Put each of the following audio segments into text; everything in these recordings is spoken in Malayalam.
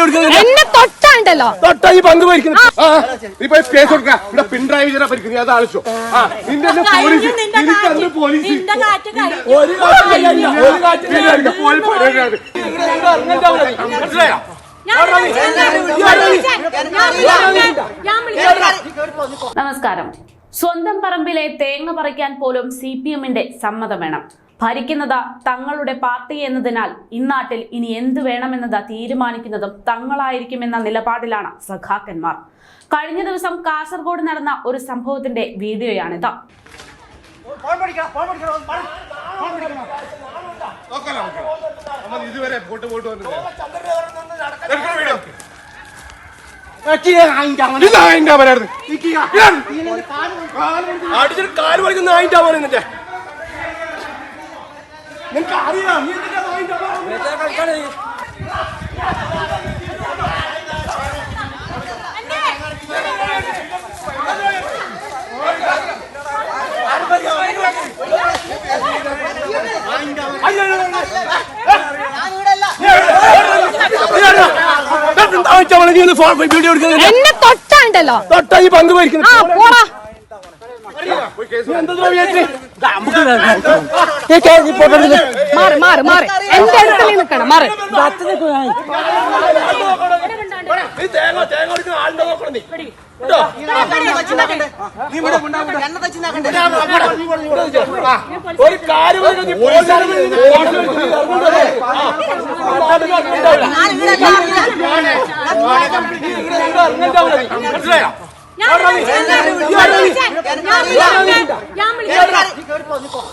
വീഡിയോ എടുക്കുന്നത് എന്നെ തൊട്ടാണ്ടല്ലോ തൊട്ടാ ഈ പങ്ക് ഭരിക്കുന്നത് ആ നീ പോയി കേസ് കൊടുക്ക ഇവിടെ പിണറായി വിജയനെ ഭരിക്കുന്നത് അത് ആ നിന്റെ അന്ന് പോലീസ് നിന്റെ നിനക്ക് കാറ്റ്, അന്ന് പോലീസ് നിന്റെ കാറ്റ് ഒരു. പോയി. മനസ്സിലായോ. നമസ്കാരം സ്വന്തം പറമ്പിലെ തേങ്ങ പറിക്കാൻ പോലും സി പി എമ്മിന്റെ സമ്മതം വേണം ഭരിക്കുന്നത് തങ്ങളുടെ പാർട്ടി എന്നതിനാൽ ഇന്നാട്ടിൽ ഇനി എന്ത് വേണമെന്നത് തീരുമാനിക്കുന്നതും തങ്ങളായിരിക്കുമെന്ന നിലപാടിലാണ് സഖാക്കന്മാർ. കഴിഞ്ഞ ദിവസം കാസർഗോഡ് നടന്ന ഒരു സംഭവത്തിന്റെ വീഡിയോയാണിത്. നോക്കാലോ നമുക്ക്. നമ്മൾ ഇതുവരെ പോട്ട്. അടിച്ചിട്ട് കാൽ വലിക്കുന്ന അവൻ നിന്റെ നിനക്ക് അറിയാം നീ എന്തിനാ എന്നെ തൊട്ടാണ്ടല്ലോ. തൊട്ടാ ഈ പങ്ക് പോയിരിക്കുന്നു പോടാ. മാറി മാറി മാറി എന്റെ അടുത്തല്ലേ നിൽക്കണം മാറി ഒരു കാര്യം. മനസ്സിലായോ ഞാൻ വിളിച്ചേ. ഞാൻ വിളിച്ചേ. ഞാൻ വിളിച്ചേ.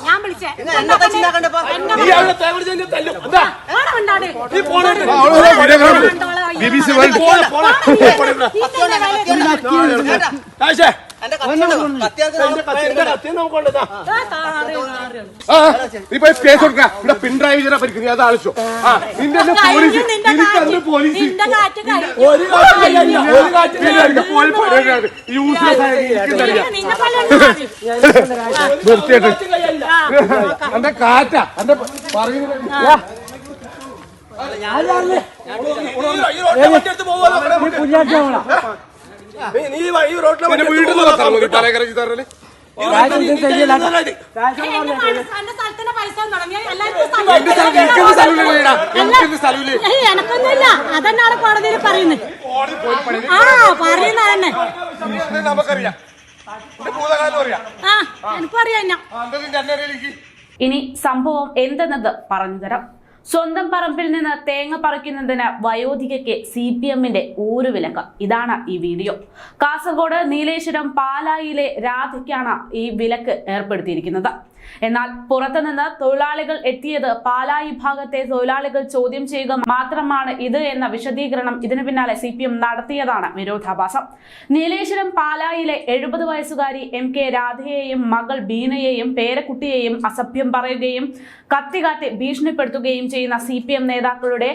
ഞാൻ വിളിച്ചേ. എന്നെ കൊണ്ട് എന്നെ നീ അവിടെ തേങ്ങ വിളിച്ച് നിന്നെ തല്ലും. എന്താ? ഓണം കൊണ്ടാട്. നീ പോണോട്ട് ബി ബി സി വേൾഡ് പോയി കേസ് കൊടുക്കാം. ഇവിടെ പിണറായി വിജയനെ പരിക്കുന്നത് അത് ആവശ്യം ആ നിന്റെ അന്ന് പോലീസ് നിന്റെ നിനക്ക് അന്ന് കാറ്റ്, പോലീസ് നിന്റെ കാറ്റ് ഒരു. യൂസ്ലെസ് ആയ നിന്നെ പോലെ നിർത്തിയിട്ട്. എന്റെ കാറ്റാ. എന്റെ പറയുന്നത് ഞാൻ നിന്ന് എനക്കൊന്നുമില്ല. അതെന്നാണ് കോടതിയിൽ പറയുന്നത്? ആ പറയുന്ന തന്നെ നമുക്കറിയാം? ആ എനിക്കറിയാം ഇനി സംഭവം എന്തെന്നത് പറഞ്ഞുതരാം സ്വന്തം പറമ്പിൽ നിന്ന് തേങ്ങ പറിക്കുന്നതിന് വയോധികയ്ക്ക് സി പി എമ്മിന്റെ ഊരുവിലക്ക് ഇതാണ് ഈ വീഡിയോ. കാസർഗോഡ് നീലേശ്വരം പാലായിലെ രാധയ്ക്കാണ് ഈ വിലക്ക് ഏർപ്പെടുത്തിയിരിക്കുന്നത്. എന്നാൽ പുറത്തുനിന്ന് തൊഴിലാളികൾ എത്തിയത് പാലായി ഭാഗത്തെ തൊഴിലാളികൾ ചോദ്യം ചെയ്യുക മാത്രമാണ് ഇത് എന്ന വിശദീകരണം ഇതിനു പിന്നാലെ സി നടത്തിയതാണ് വിരോധാഭാസം. നീലേശ്വരം പാലായിലെ എഴുപത് വയസ്സുകാരി എം കെ രാധയെയും മകൾ ബീനയെയും പേരക്കുട്ടിയെയും അസഭ്യം പറയുകയും കത്തികാട്ടി ഭീഷണിപ്പെടുത്തുകയും ചെയ്യുന്ന സി പി എം നേതാക്കളുടെ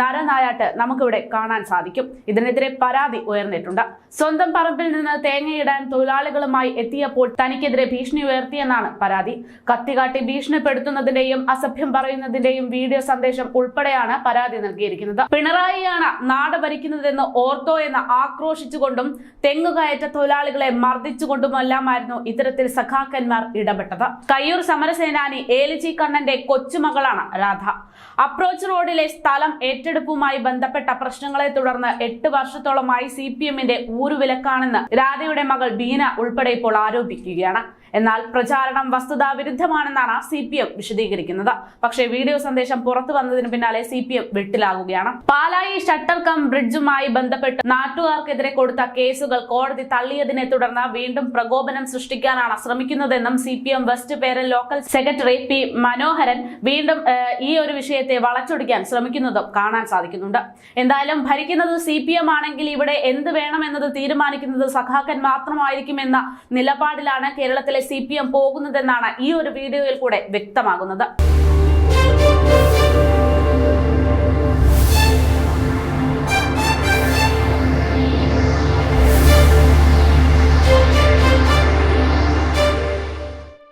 നരനായാട്ട് നമുക്കിവിടെ കാണാൻ സാധിക്കും. ഇതിനെതിരെ പരാതി ഉയർന്നിട്ടുണ്ട്. സ്വന്തം പറമ്പിൽ നിന്ന് തേങ്ങയിടാൻ തൊഴിലാളികളുമായി എത്തിയപ്പോൾ തനിക്കെതിരെ ഭീഷണി ഉയർത്തിയെന്നാണ് പരാതി. കത്തികാട്ടി ഭീഷണിപ്പെടുത്തുന്നതിന്റെയും അസഭ്യം പറയുന്നതിന്റെയും വീഡിയോ സന്ദേശം ഉൾപ്പെടെയാണ് പരാതി നൽകിയിരിക്കുന്നത്. പിണറായിയാണ് നാട് ഭരിക്കുന്നതെന്ന് ഓർത്തോ എന്ന് ആക്രോശിച്ചുകൊണ്ടും തെങ്ങുകയറ്റ തൊഴിലാളികളെ മർദ്ദിച്ചുകൊണ്ടുമെല്ലാമായിരുന്നു ഇത്തരത്തിൽ സഖാക്കന്മാർ ഇടപെട്ടത്. കയ്യൂർ സമരസേനാനി ഏലിജി കണ്ണന്റെ കൊച്ചുമകളാണ് രാധ. അപ്രോച്ച് റോഡിലെ സ്ഥലം ഏറ്റെടുപ്പുമായി ബന്ധപ്പെട്ട പ്രശ്നങ്ങളെ തുടർന്ന് എട്ട് വർഷത്തോളമായി സി പി എമ്മിന്റെ ഊരുവിലക്കാണെന്ന് രാധയുടെ മകൾ ബീന ഉൾപ്പെടെ ഇപ്പോൾ ആരോപിക്കുകയാണ്. എന്നാൽ പ്രചാരണം വസ്തുതാ വിരുദ്ധമാണെന്നാണ് സി പി എം വിശദീകരിക്കുന്നത്. പക്ഷേ വീഡിയോ സന്ദേശം പുറത്തു വന്നതിന് പിന്നാലെ സി പി എം വെട്ടിലാകുകയാണ്. പാലായി ഷട്ടർ കം ബ്രിഡ്ജുമായി ബന്ധപ്പെട്ട് നാട്ടുകാർക്കെതിരെ കൊടുത്ത കേസുകൾ കോടതി തള്ളിയതിനെ തുടർന്ന് വീണ്ടും പ്രകോപനം സൃഷ്ടിക്കാനാണ് ശ്രമിക്കുന്നതെന്നും C P M west Peral local secretary P Manoharan വീണ്ടും ഈ ഒരു വിഷയത്തെ വളച്ചൊടിക്കാൻ ശ്രമിക്കുന്നതും കാണാൻ സാധിക്കുന്നുണ്ട്. എന്തായാലും ഭരിക്കുന്നത് സി പി എം ആണെങ്കിൽ ഇവിടെ എന്ത് വേണമെന്നത് തീരുമാനിക്കുന്നത് സഖാക്കൻ മാത്രമായിരിക്കുമെന്ന നിലപാടിലാണ് കേരളത്തിലെ സി പി എം പോകുന്നതെന്നാണ് ഈ ഒരു വീഡിയോയിൽ കൂടെ വ്യക്തമാകുന്നത്.